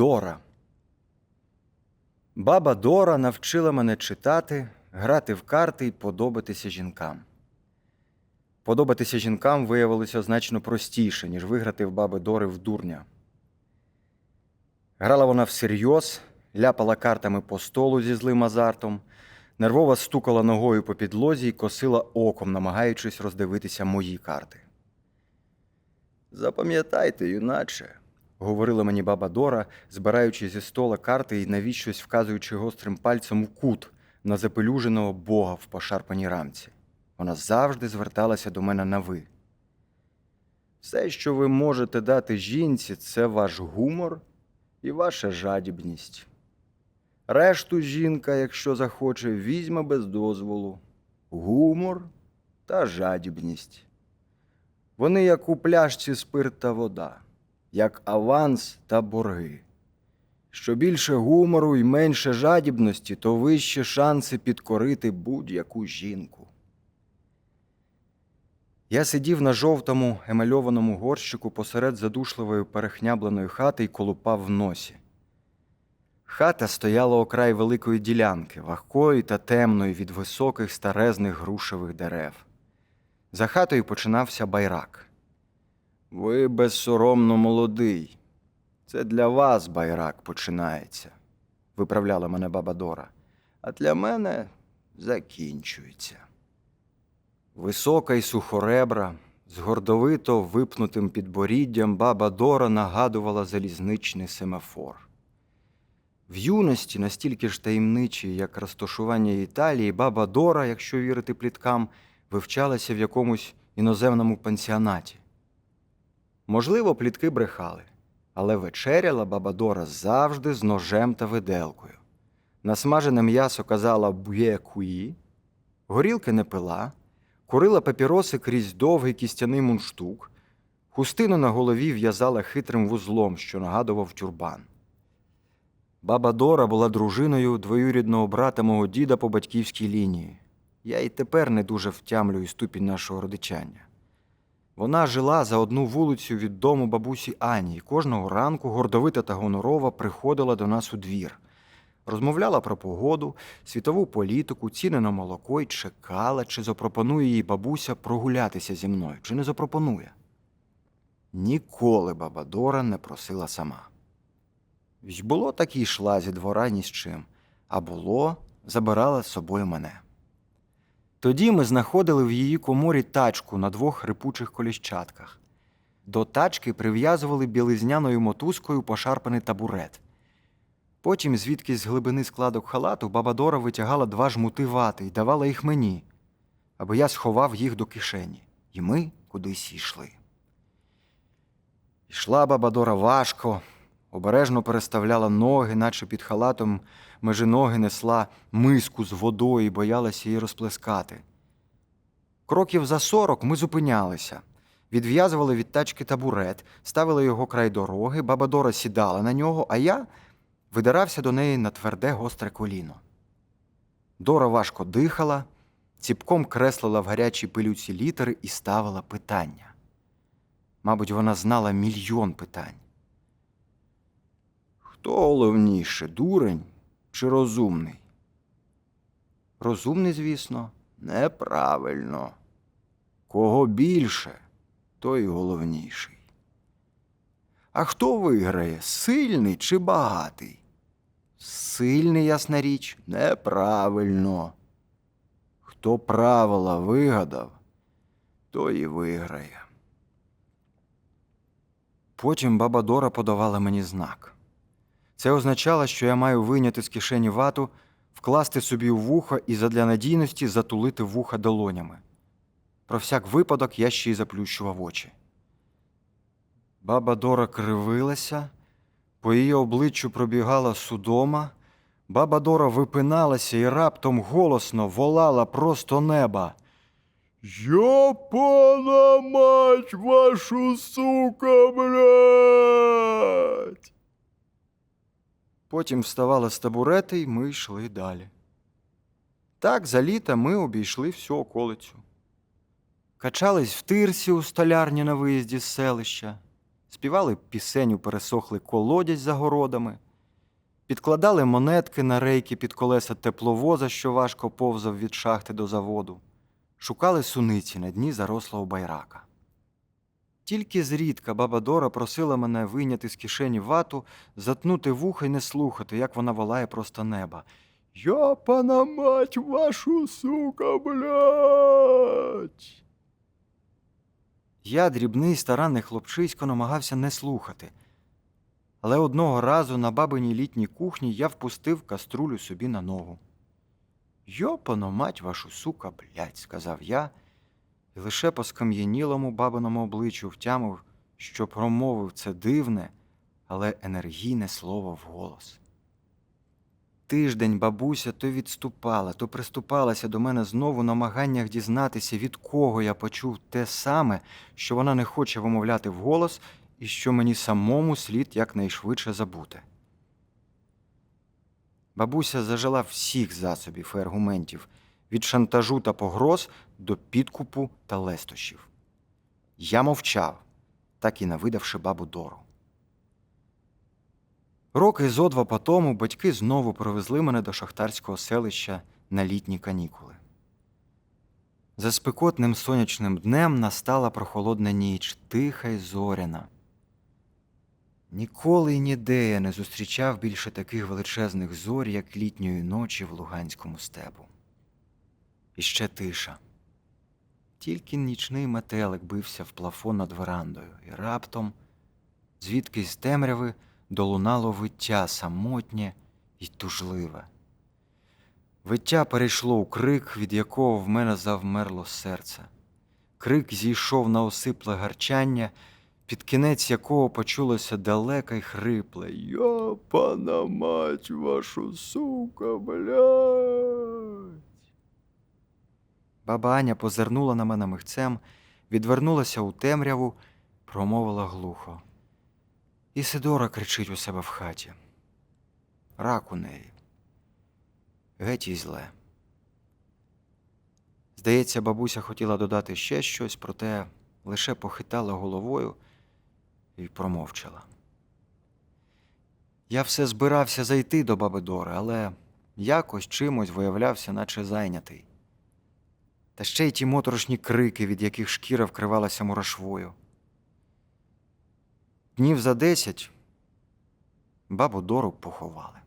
Дора. Баба Дора навчила мене читати, грати в карти і подобатися жінкам. Подобатися жінкам виявилося значно простіше, ніж виграти в баби Дори в дурня. Грала вона всерйоз, ляпала картами по столу зі злим азартом, нервово стукала ногою по підлозі і косила оком, намагаючись роздивитися мої карти. Запам'ятайте, юначе, говорила мені баба Дора, збираючи зі стола карти і навіщось вказуючи гострим пальцем в кут на запелюженого бога в пошарпаній рамці. Вона завжди зверталася до мене на ви. Все, що ви можете дати жінці, це ваш гумор і ваша жадібність. Решту жінка, якщо захоче, візьме без дозволу. Гумор та жадібність. Вони як у пляшці спирт та вода, як аванс та борги. Що більше гумору і менше жадібності, то вищі шанси підкорити будь-яку жінку. Я сидів на жовтому емальованому горщику посеред задушливої перехнябленої хати і колупав в носі. Хата стояла окрай великої ділянки, вагкої та темної від високих старезних грушевих дерев. За хатою починався байрак. Ви безсоромно молодий. Це для вас байрак починається, виправляла мене баба Дора. А для мене закінчується. Висока й сухоребра, з гордовито випнутим підборіддям баба Дора нагадувала залізничний семафор. В юності, настільки ж таємничій, як розташування Італії, баба Дора, якщо вірити пліткам, вивчалася в якомусь іноземному пансіонаті. Можливо, плітки брехали, але вечеряла баба Дора завжди з ножем та виделкою. Насмажене м'ясо казала б'є куї, горілки не пила, курила папіроси крізь довгий кістяний мундштук, хустину на голові в'язала хитрим вузлом, що нагадував тюрбан. Баба Дора була дружиною двоюрідного брата мого діда по батьківській лінії. Я й тепер не дуже втямлюю ступінь нашого родичання. Вона жила за одну вулицю від дому бабусі Ані і кожного ранку гордовита та гонорова приходила до нас у двір. Розмовляла про погоду, світову політику, ціни на молоко і чекала, чи запропонує їй бабуся прогулятися зі мною, чи не запропонує. Ніколи баба Дора не просила сама. Й було так і йшла зі двора ні з чим, а було, забирала з собою мене. Тоді ми знаходили в її коморі тачку на двох рипучих коліщатках. До тачки прив'язували білизняною мотузкою пошарпаний табурет. Потім, звідки з глибини складок халату, баба Дора витягала два жмути вати і давала їх мені, аби я сховав їх до кишені, і ми кудись йшли. Йшла баба Дора важко, обережно переставляла ноги, наче під халатом межи ноги несла миску з водою і боялася її розплескати. Кроків за сорок ми зупинялися, відв'язували від тачки табурет, ставили його край дороги, баба Дора сідала на нього, а я видирався до неї на тверде гостре коліно. Дора важко дихала, ціпком креслила в гарячій пилюці літери і ставила питання. Мабуть, вона знала мільйон питань. Хто головніше, дурень чи розумний? Розумний, звісно, неправильно. Кого більше, той головніший. А хто виграє, сильний чи багатий? Сильний, ясна річ, неправильно. Хто правила вигадав, той і виграє. Потім баба Дора подавала мені знак. Це означало, що я маю вийняти з кишені вату, вкласти собі в вухо і задля надійності затулити вуха долонями. Про всяк випадок я ще й заплющував очі. Баба Дора кривилася, по її обличчю пробігала судома. Баба Дора випиналася і раптом голосно волала просто неба. Я поламать вашу сука, блядь. Потім вставала з табурети, і ми йшли далі. Так, за літа ми обійшли всю околицю. Качались в тирсі у столярні на виїзді з селища, співали пісень у пересохлий колодязь за городами, підкладали монетки на рейки під колеса тепловоза, що важко повзав від шахти до заводу, шукали суниці на дні зарослого байрака. Тільки зрідка баба Дора просила мене вийняти з кишені вату, затнути вуха й не слухати, як вона волає просто неба. Я пана мать вашу, сука, блядь. Я, дрібний старанний хлопчисько, намагався не слухати. Але одного разу на бабиній літній кухні я впустив каструлю собі на ногу. Йопано, мать вашу, сука, блядь, сказав я, і лише по скам'янілому бабиному обличчю втямив, що промовив це дивне, але енергійне слово вголос. Тиждень бабуся то відступала, то приступалася до мене знову намаганнях дізнатися, від кого я почув те саме, що вона не хоче вимовляти вголос, і що мені самому слід якнайшвидше забути. Бабуся зажила всіх засобів і аргументів від шантажу та погроз до підкупу та лестощів. Я мовчав, так і не видавши бабу Дору. Роки зо два по тому батьки знову привезли мене до шахтарського селища на літні канікули. За спекотним сонячним днем настала прохолодна ніч, тиха й зоряна. Ніколи й ніде я не зустрічав більше таких величезних зорь, як літньої ночі в Луганському степу. І ще тиша. Тільки нічний метелик бився в плафон над верандою, і раптом, звідки з темряви долунало виття самотнє і тужливе. Виття перейшло у крик, від якого в мене завмерло серце. Крик зійшов на осипле гарчання, під кінець якого почулося далеке й хрипле Я пана мать вашу сука, блядь. Баба Аня позирнула на мене михцем, відвернулася у темряву, промовила глухо. Ісидора кричить у себе в хаті. Рак у неї. Геть і зле. Здається, бабуся хотіла додати ще щось, проте лише похитала головою і промовчала. Я все збирався зайти до баби Дори, але якось чимось виявлявся, наче зайнятий. Та ще й ті моторошні крики, від яких шкіра вкривалася мурашвою. Днів за десять бабу Дору поховали.